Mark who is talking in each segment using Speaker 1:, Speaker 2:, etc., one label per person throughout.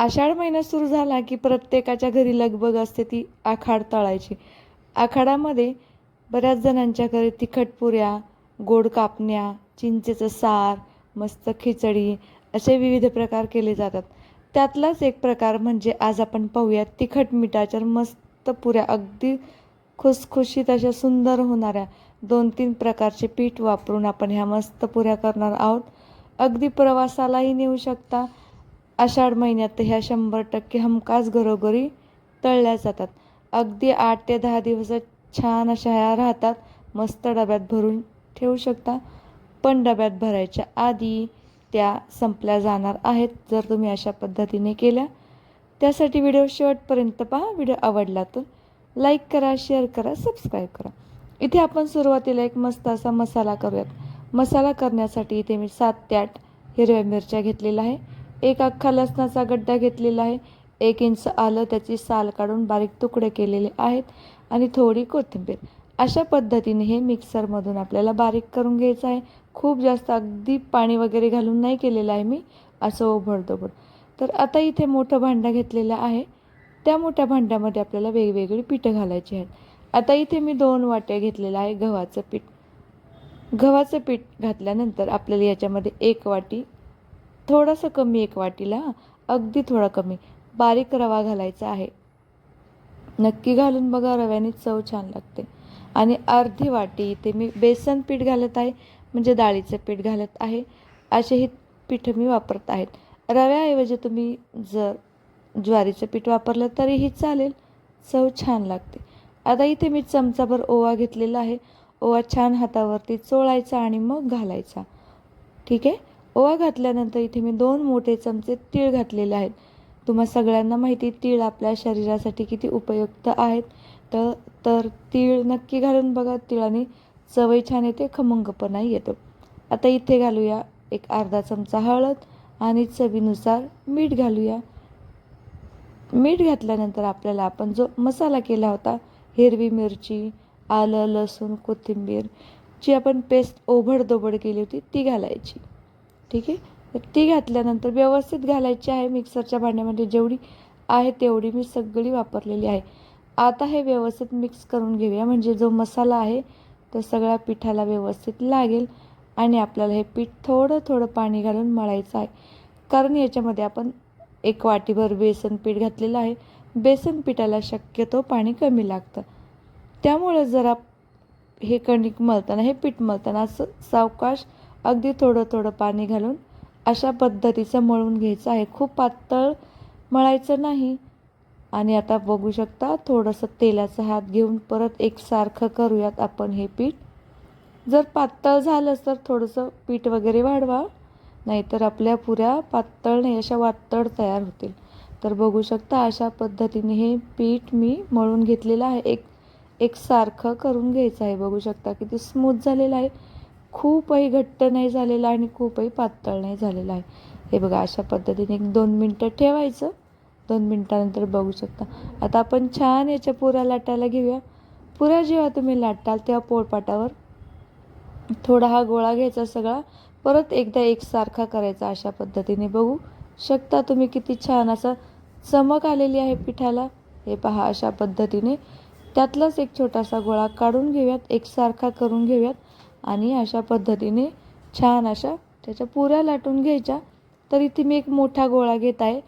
Speaker 1: आषाढ महिना सुरू झाला की प्रत्येकाच्या घरी लगबग असते ती आखाड तळायची. आखाडामध्ये बऱ्याच जणांच्या घरी तिखट पुऱ्या गोड कापण्या चिंचेचं सार मस्त खिचडी असे विविध प्रकार केले जातात. त्यातलाच एक प्रकार म्हणजे आज आपण पाहूया तिखट मिठाच्या मस्त पुऱ्या. अगदी खुसखुशीत अशा सुंदर होणाऱ्या दोन तीन प्रकारचे पीठ वापरून आपण ह्या मस्त पुऱ्या करणार आहोत. अगदी प्रवासालाही नेऊ शकता. आषाढ महिन्यात ह्या शंभर टक्के हमखास घरोघरी तळल्या जातात. अगदी आठ ते दहा दिवस छान अशा ह्या राहतात. मस्त डब्यात भरून ठेवू शकता. पण डब्यात भरायच्या आधी त्या संपल्या जाणार आहेत जर तुम्ही अशा पद्धतीने केल्या. त्यासाठी व्हिडिओ शेवटपर्यंत पहा. व्हिडिओ आवडला तर लाईक करा शेअर करा सबस्क्राईब करा. इथे आपण सुरुवातीला एक मस्त असा मसाला करूयात. मसाला करण्यासाठी इथे मी सात ते आठ हिरव्या मिरच्या घेतलेल्या आहे. एक अख्खा लसणाचा गड्डा घेतलेला आहे. एक इंच आलं त्याची साल काढून बारीक तुकडे केलेले आहेत आणि थोडी कोथिंबीर. अशा पद्धतीने हे मिक्सरमधून आपल्याला बारीक करून घ्यायचं आहे. खूप जास्त अगदी पाणी वगैरे घालून नाही केलेलं आहे मी असं ओभडदोबड तर आता इथे मोठं भांडं घेतलेलं आहे. त्या मोठ्या भांड्यामध्ये आपल्याला वेगवेगळी पिठं घालायची आहेत. आता इथे मी दोन वाट्या घेतलेलं आहे गव्हाचं पीठ. गव्हाचं पीठ घातल्यानंतर आपल्याला याच्यामध्ये एक वाटी थोडंसं कमी एक वाटीला अगदी थोडा कमी. बारीक रवा घालायचा आहे. नक्की घालून बघा रव्याने चव छान लागते. आणि अर्धी वाटी इथे मी बेसन पीठ घालत आहे म्हणजे डाळीचं पीठ घालत आहे. असे ही पीठं मी वापरत आहेत रव्याऐवजी तुम्ही जर ज्वारीचं पीठ वापरलं तरीही चालेल. चव छान लागते. आता इथे मी चमचाभर ओवा घेतलेला आहे. ओवा छान हातावरती चोळायचा आणि मग घालायचा. ठीक आहे? ओवा घातल्यानंतर इथे मी दोन मोठे चमचे तीळ घातलेले आहेत. तुम्हा सगळ्यांना माहिती तीळ आपल्या शरीरासाठी किती उपयुक्त आहेत. तर तर तीळ नक्की घालून बघा. तिळाने चवही छान येते खमंगपणाही येतो. आता इथे घालूया एक अर्धा चमचा हळद आणि चवीनुसार मीठ घालूया. मीठ घातल्यानंतर आपल्याला आपण जो मसाला केला होता हिरवी मिरची आलं लसूण कोथिंबीर जी आपण पेस्ट ओभडदोबड केली होती ती घालायची. ठीक आहे? तर ती घातल्यानंतर व्यवस्थित घालायची आहे मिक्सरच्या भांड्यामध्ये जेवढी आहे तेवढी मी सगळी वापरलेली आहे. आता हे व्यवस्थित मिक्स करून घेऊया. म्हणजे जो मसाला आहे तो सगळ्या पिठाला व्यवस्थित लागेल आणि आपल्याला हे पीठ थोडं थोडं पाणी घालून मळायचं आहे. कारण याच्यामध्ये आपण एक वाटीभर बेसन पीठ घातलेलं आहे. बेसन पिठाला शक्यतो पाणी कमी लागतं. त्यामुळं जरा हे कणिक मळताना हे पीठ मळताना असं सावकाश अगदी थोडं थोडं पाणी घालून अशा पद्धतीचं मळून घ्यायचं आहे. खूप पातळ मळायचं नाही. आणि आता बघू शकता थोडंसं तेलाचा हात घेऊन परत एकसारखं करूयात आपण हे पीठ. जर पातळ झालंच तर थोडंसं पीठ वगैरे वाढवा नाहीतर आपल्या पुऱ्या पातळ नाही अशा वातळ तयार होतील. तर बघू शकता अशा पद्धतीने हे पीठ मी मळून घेतलेलं आहे. एक एकसारखं करून घ्यायचं आहे. बघू शकता किती स्मूथ झालेलं आहे. खूपही घट्ट नाही झालेलं आणि खूपही पातळ नाही झालेलं आहे. हे बघा अशा पद्धतीने एक दोन मिनटं ठेवायचं. दोन मिनटानंतर बघू शकता. आता आपण छान याच्या पुऱ्या लाटायला घेऊया. पुऱ्या जेव्हा तुम्ही लाटाल तेव्हा पोळपाटावर थोडा हा गोळा घ्यायचा सगळा. परत एकदा एकसारखा करायचा अशा पद्धतीने बघू शकता तुम्ही किती छान असा चमक आलेली आहे पिठाला. हे पहा अशा पद्धतीने त्यातलाच एक छोटासा गोळा काढून घेऊयात एकसारखा करून घेऊयात. आणि अशा पद्धतीने छान अशा त्याच्या पुऱ्या लाटून घ्यायच्या. तर इथे मी एक मोठा गोळा घेत आहे.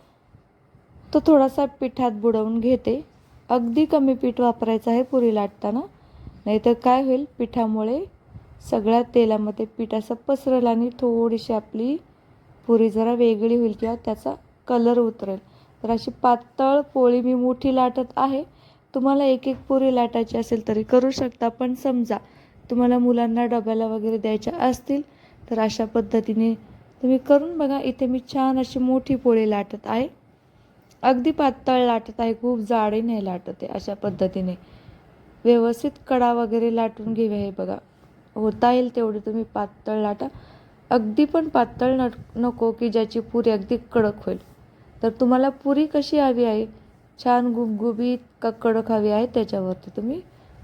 Speaker 1: तो थोडासा पिठात बुडवून घेते. अगदी कमी पीठ वापरायचं आहे पुरी लाटताना. नाहीतर काय होईल? पिठामुळे सगळ्या तेलामध्ये पीठ असं पसरेल आणि थोडीशी आपली पुरी जरा वेगळी होईल किंवा त्याचा कलर उतरेल. तर अशी पातळ पोळी मी मोठी लाटत आहे. तुम्हाला एक एक पुरी लाटायची असेल तरी करू शकता पण समजा तुम्हाला मुलांना डब्याला वगैरे द्यायच्या असतील तर अशा पद्धतीने तुम्ही करून बघा. इथे मी छान अशी मोठी पोळी लाटत आहे. अगदी पातळ लाटत आहे खूप जाडे नाही लाटत आहे अशा पद्धतीने. व्यवस्थित कडा वगैरे लाटून घेऊया हे बघा. होता येईल तेवढे तुम्ही पातळ लाटा. अगदी पण पातळ न नको की ज्याची पुरी अगदी कडक होईल. तर तुम्हाला पुरी कशी हवी आहे? छान गुबगुबीत का कडक हवी आहे त्याच्यावरती तुम्ही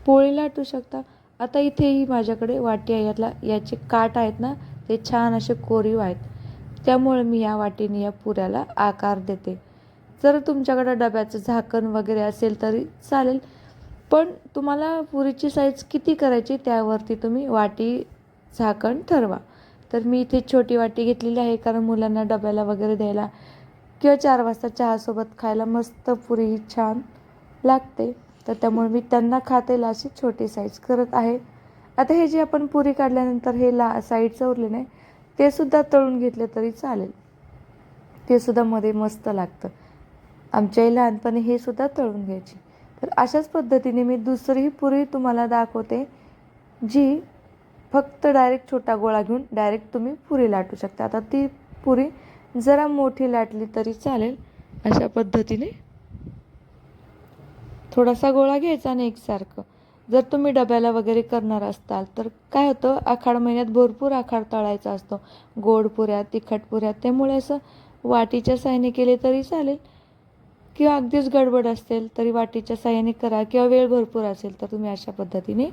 Speaker 1: पोळी लाटू शकता. आता इथेही माझ्याकडे वाटी आहे. यातला याचे काट आहेत ना ते छान असे कोरीव आहेत. त्यामुळे मी या वाटीने या पुऱ्याला आकार देते. जर तुमच्याकडं डब्याचं झाकण वगैरे असेल तरी चालेल पण तुम्हाला पुरीची साईज किती करायची त्यावरती तुम्ही वाटी झाकण ठरवा. तर मी इथे छोटी वाटी घेतलेली आहे कारण मुलांना डब्याला वगैरे द्यायला किंवा चार वाजता चहासोबत खायला मस्त पुरी छान लागते. तर त्यामुळे मी त्यांना खातेल अशी छोटी साईज करत आहे. आता हे जे आपण पुरी काढल्यानंतर हे ला साईडचं उरले नाही ते सुद्धा तळून घेतले तरी चालेल. ते सुद्धा मध्ये मस्त लागतं. आमच्याही लहानपणी हे सुद्धा तळून घ्यायची. तर अशाच पद्धतीने मी दुसरीही पुरी तुम्हाला दाखवते जी फक्त डायरेक्ट छोटा गोळा घेऊन डायरेक्ट तुम्ही पुरी लाटू शकता. आता ती पुरी जरा मोठी लाटली तरी चालेल अशा पद्धतीने थोडासा गोळा घ्यायचा आणि एकसारखं. जर तुम्ही डब्याला वगैरे करणार असताल तर काय होतं? आखाड महिन्यात भरपूर आखाड तळायचा असतो. गोड पुऱ्या तिखट पुऱ्या त्यामुळे असं वाटीच्या साह्याने केले तरी चालेल. किंवा अगदीच गडबड असेल तरी वाटीच्या साह्याने करा किंवा वेळ भरपूर असेल तर तुम्ही अशा पद्धतीने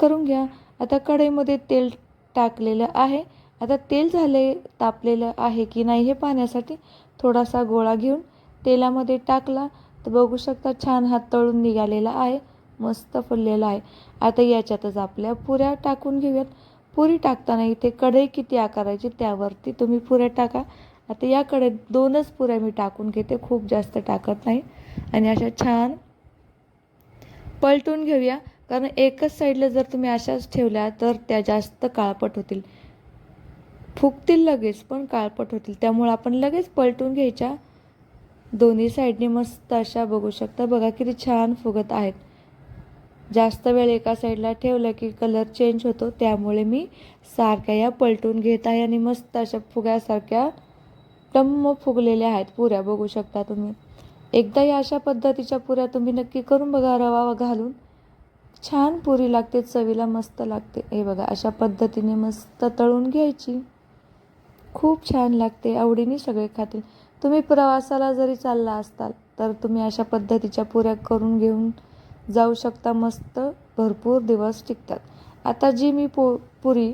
Speaker 1: करून घ्या. आता कढईमध्ये तेल टाकलेलं आहे. आता तेल झाले तापलेलं आहे की नाही हे पाहण्यासाठी थोडासा गोळा घेऊन तेलामध्ये टाकला. तर बघू शकता छान हात तळून निघालेला आहे. मस्त फुललेला आहे. आता याच्यातच आपल्या पुऱ्या टाकून घेऊयात. पुरी टाकताना इथे कढई किती आकारायची त्यावरती तुम्ही पुऱ्या टाका. आता याकडे दोनच पुऱ्या मी टाकून घेते. खूप जास्त टाकत नाही. आणि अशा छान पलटून घेऊया. कारण एकच साईडला जर तुम्ही अशाच ठेवल्या तर त्या जास्त काळपट होतील. फुगतील लगेच पण काळपट होतील. त्यामुळे आपण लगेच पलटून घ्यायच्या. दोन्ही साईडने मस्त अशा बघू शकता. बघा किती छान फुगत आहेत. जास्त वेळ एका साईडला ठेवलं की कलर चेंज होतो. त्यामुळे मी सारख्या या पलटून घेत आहे आणि मस्त अशा फुग्यासारख्या टम्म फुगलेल्या आहेत पुऱ्या बघू शकता तुम्ही. एकदा या अशा पद्धतीच्या पुऱ्या तुम्ही नक्की करून बघा रवा घालून. छान पुरी लागते चवीला मस्त लागते. हे बघा अशा पद्धतीने मस्त तळून घ्यायची. खूप छान लागते आवडीने सगळे खातील. तुम्ही प्रवासाला जरी चालला असताल तर तुम्ही अशा पद्धतीच्या पुऱ्या करून घेऊन जाऊ शकता. मस्त भरपूर दिवस टिकतात. आता जी मी पो पुरी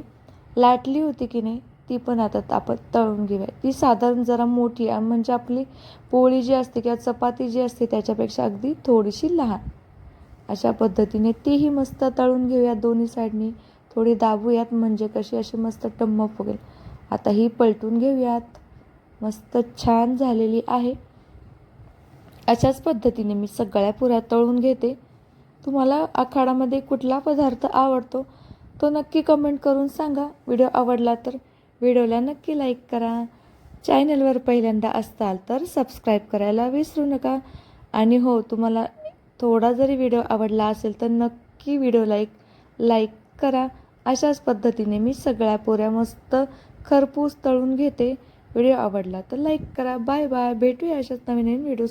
Speaker 1: लाटली होती की नाही ती पण आता आपण तळून घेऊया. ती साधारण जरा मोठी आहे म्हणजे आपली पोळी जी असते किंवा चपाती जी असते त्याच्यापेक्षा अगदी थोडीशी लहान. अशा पद्धतीने तीही मस्त तळून घेऊयात दोन्ही साईडनी. थोडी दाबूयात म्हणजे कशी अशी मस्त टम्म फुगेल आता ही पलटून घेऊयात. मस्त छान झालेली आहे. अशाच पद्धतीने मी सगळ्या पुऱ्या तळून घेते. तुम्हाला आखाडामध्ये कुठला पदार्थ आवडतो तो नक्की कमेंट करून सांगा. व्हिडिओ आवडला तर व्हिडिओला नक्की लाईक करा. चॅनलवर पहिल्यांदा असताल तर सबस्क्राईब करायला विसरू नका. आणि हो तुम्हाला थोडा जरी व्हिडिओ आवडला असेल तर नक्की व्हिडिओला एक लाईक करा. अशाच पद्धतीने मी सगळ्या पोऱ्या मस्त खरपूस तळून घेते. व्हिडिओ आवडला तर लाईक करा. Bye bye. भेटूया अशाच नवीन नवीन व्हिडिओ